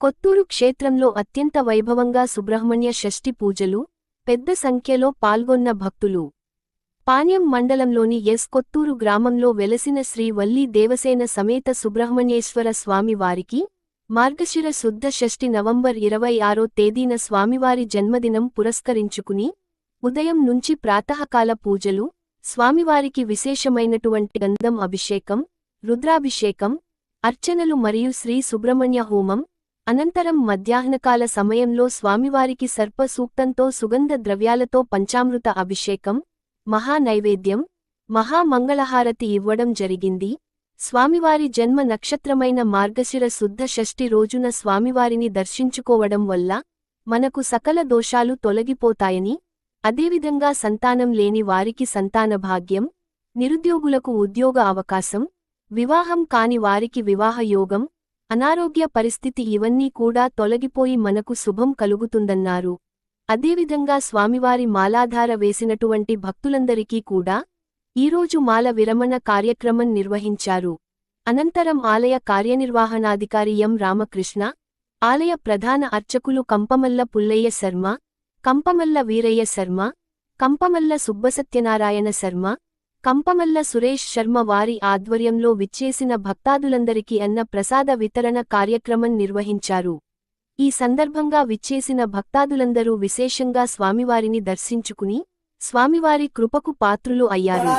కొత్తూరు క్షేత్రంలో అత్యంత వైభవంగా సుబ్రహ్మణ్య షష్ఠి పూజలు పెద్ద సంఖ్యలో పాల్గొన్న భక్తులు. పాణ్యం మండలంలోని ఎస్ కొత్తూరు గ్రామంలో వెలసిన శ్రీ వల్లీ దేవసేన సమేత సుబ్రహ్మణ్యేశ్వర స్వామివారికి మార్గశిర శుద్ధ షష్ఠి నవంబర్ ఇరవై ఆరో తేదీన స్వామివారి జన్మదినం పురస్కరించుకుని ఉదయం నుంచి ప్రాతకాల పూజలు స్వామివారికి విశేషమైనటువంటి గంధం అభిషేకం రుద్రాభిషేకం అర్చనలు మరియు శ్రీ సుబ్రహ్మణ్య హోమం అనంతరం మధ్యాహ్నకాల సమయంలో స్వామివారికి సర్ప సూక్తంతో సుగంధ ద్రవ్యాలతో పంచామృత అభిషేకం మహా నైవేద్యం మహామంగళహారతి ఇవ్వడం జరిగింది. స్వామివారి జన్మ నక్షత్రమైన మార్గశిర శుద్ధ షష్ఠి రోజున స్వామివారిని దర్శించుకోవడం వల్ల మనకు సకల దోషాలు తొలగిపోతాయని అదేవిధంగా సంతానం లేని వారికి సంతాన భాగ్యం నిరుద్యోగులకు ఉద్యోగ అవకాశం వివాహం కాని వారికి వివాహయోగం అనారోగ్య పరిస్థితి ఇవన్నీ కూడా తొలగిపోయి మనకు శుభం కలుగుతుందన్నారు. అదేవిధంగా స్వామివారి మాలాధార వేసినటువంటి భక్తులందరికీ కూడా ఈరోజు మాల విరమణ కార్యక్రమం నిర్వహించారు. అనంతరం ఆలయ కార్యనిర్వహణాధికారి ఎం రామకృష్ణ ఆలయ ప్రధాన అర్చకులు కంపమల్ల పుల్లయ్య శర్మ కంపమల్ల వీరయ్య శర్మ కంపమల్ల సుబ్బసత్యనారాయణ శర్మ కంపమల్ల సురేష్ శర్మ వారి ఆధ్వర్యంలో విచ్చేసిన భక్తాదులందరికీ అన్న ప్రసాద వితరణ కార్యక్రమం నిర్వహించారు. ఈ సందర్భంగా విచ్చేసిన భక్తాదులందరూ విశేషంగా స్వామివారిని దర్శించుకుని స్వామివారి కృపకు పాత్రులు అయ్యారు.